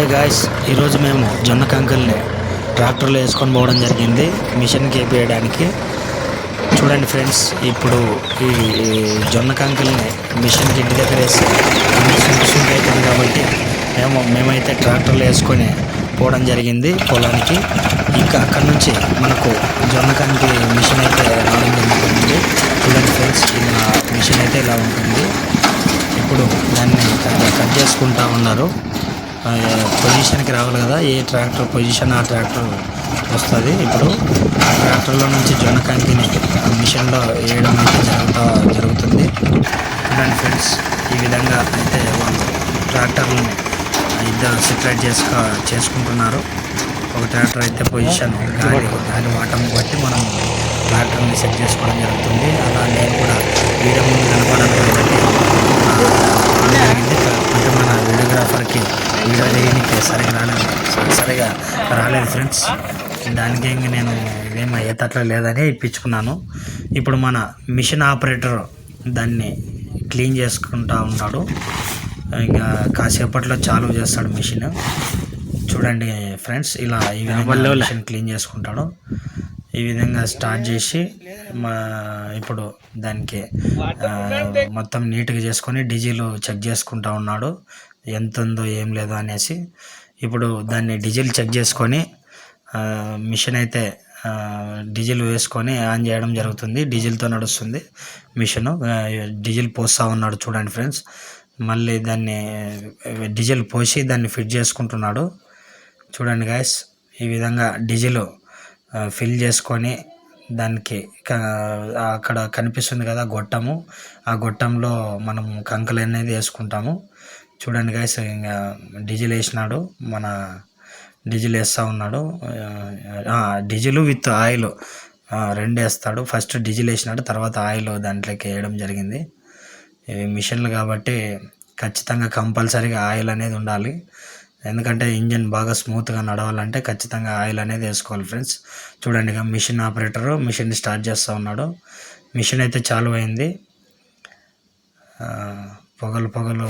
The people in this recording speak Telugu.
హాయ్ గాయస్ ఈరోజు మేము జొన్న కంకుల్ని ట్రాక్టర్లో వేసుకొని పోవడం జరిగింది. మిషన్కి వేపించడానికి చూడండి ఫ్రెండ్స్ ఇప్పుడు ఈ జొన్న కంకుల్ని మిషన్కి ఇంటి దగ్గర వేసి మిషన్ అవుతుంది కాబట్టి మేము మేమైతే ట్రాక్టర్లో వేసుకొని పోవడం జరిగింది పొలానికి. ఇంకా అక్కడ నుంచి మనకు జొన్న కంకి మిషన్ అయితే రావడం జరుగుతుంది. చూడండి ఫ్రెండ్స్ ఇలా మిషన్ అయితే ఇలా ఉంటుంది. ఇప్పుడు దాన్ని కట్ చేసుకుంటా ఉన్నారు. పొజిషన్కి రావాలి కదా ఏ ట్రాక్టర్ పొజిషన్ ఆ ట్రాక్టర్ వస్తుంది. ఇప్పుడు ఆ ట్రాక్టర్లో నుంచి జొన్నకాంతిని ఆ మిషన్లో వేయడం అయితే జరుగుతా జరుగుతుంది. చూడండి ఫ్రెండ్స్ ఈ విధంగా అయితే వాళ్ళు ట్రాక్టర్లని ఇద్దరు సెపరేట్ చేసుకో చేసుకుంటున్నారు. ఒక ట్రాక్టర్ అయితే పొజిషన్ గాలి గాలి వాటం బట్టి మనం ట్రాక్టర్ని సెట్ చేసుకోవడం జరుగుతుంది. అలా నేను కూడా వీడియో ముందు కనపడాలి కాబట్టి ఆ, జరిగింది అంటే మన వీడియోగ్రాఫర్కి వీడియో చేయడానికి సరిగా రాలేదు. సరిగా రాలేదు ఫ్రెండ్స్. దానికి ఇంక నేను ఇదేం అయ్యేటట్లు లేదని ఇప్పించుకున్నాను. ఇప్పుడు మన మిషన్ ఆపరేటర్ దాన్ని క్లీన్ చేసుకుంటా ఉంటాడు ఇంకా కాసేపట్లో చాలు చేస్తాడు మిషన్. చూడండి ఫ్రెండ్స్ ఇలా ఈ విధంగా మిషన్ క్లీన్ చేసుకుంటాడు. ఈ విధంగా స్టార్ట్ చేసి మా ఇప్పుడు దానికి మొత్తం నీట్గా చేసుకొని డీజిల్ చెక్ చేసుకుంటా ఉన్నాడు. ఎంత ఉందో ఏం లేదో అనేసి. ఇప్పుడు దాన్ని డీజిల్ చెక్ చేసుకొని మిషన్ అయితే డీజిల్ వేసుకొని ఆన్ చేయడం జరుగుతుంది. డీజిల్తో నడుస్తుంది మిషన్. డీజిల్ పోస్తూ ఉన్నాడు చూడండి ఫ్రెండ్స్. మళ్ళీ దాన్ని డీజిల్ పోసి దాన్ని ఫిట్ చేసుకుంటున్నాడు. చూడండి గాయస్ ఈ విధంగా డీజిల్ ఫిల్ చేసుకొని దానికి అక్కడ కనిపిస్తుంది కదా గొట్టము. ఆ గొట్టంలో మనం కంకలు అనేది వేసుకుంటాము. చూడండి గాయస్ ఇంకా డీజిల్ వేసినాడు మన డీజిల్ వేస్తూ ఉన్నాడు. డీజిల్ విత్ ఆయిల్ రెండు వేస్తాడు. ఫస్ట్ డీజిల్ వేసినాడు తర్వాత ఆయిల్ దాంట్లోకి వేయడం జరిగింది. ఇవి మిషన్లు కాబట్టి ఖచ్చితంగా కంపల్సరీగా ఆయిల్ అనేది ఉండాలి. ఎందుకంటే ఇంజన్ బాగా స్మూత్గా నడవాలంటే ఖచ్చితంగా ఆయిల్ అనేది వేసుకోవాలి ఫ్రెండ్స్. చూడండి ఇక మిషన్ ఆపరేటరు మిషన్ స్టార్ట్ చేస్తూ ఉన్నాడు. మిషన్ అయితే చాలు అయింది. పగలు పగలు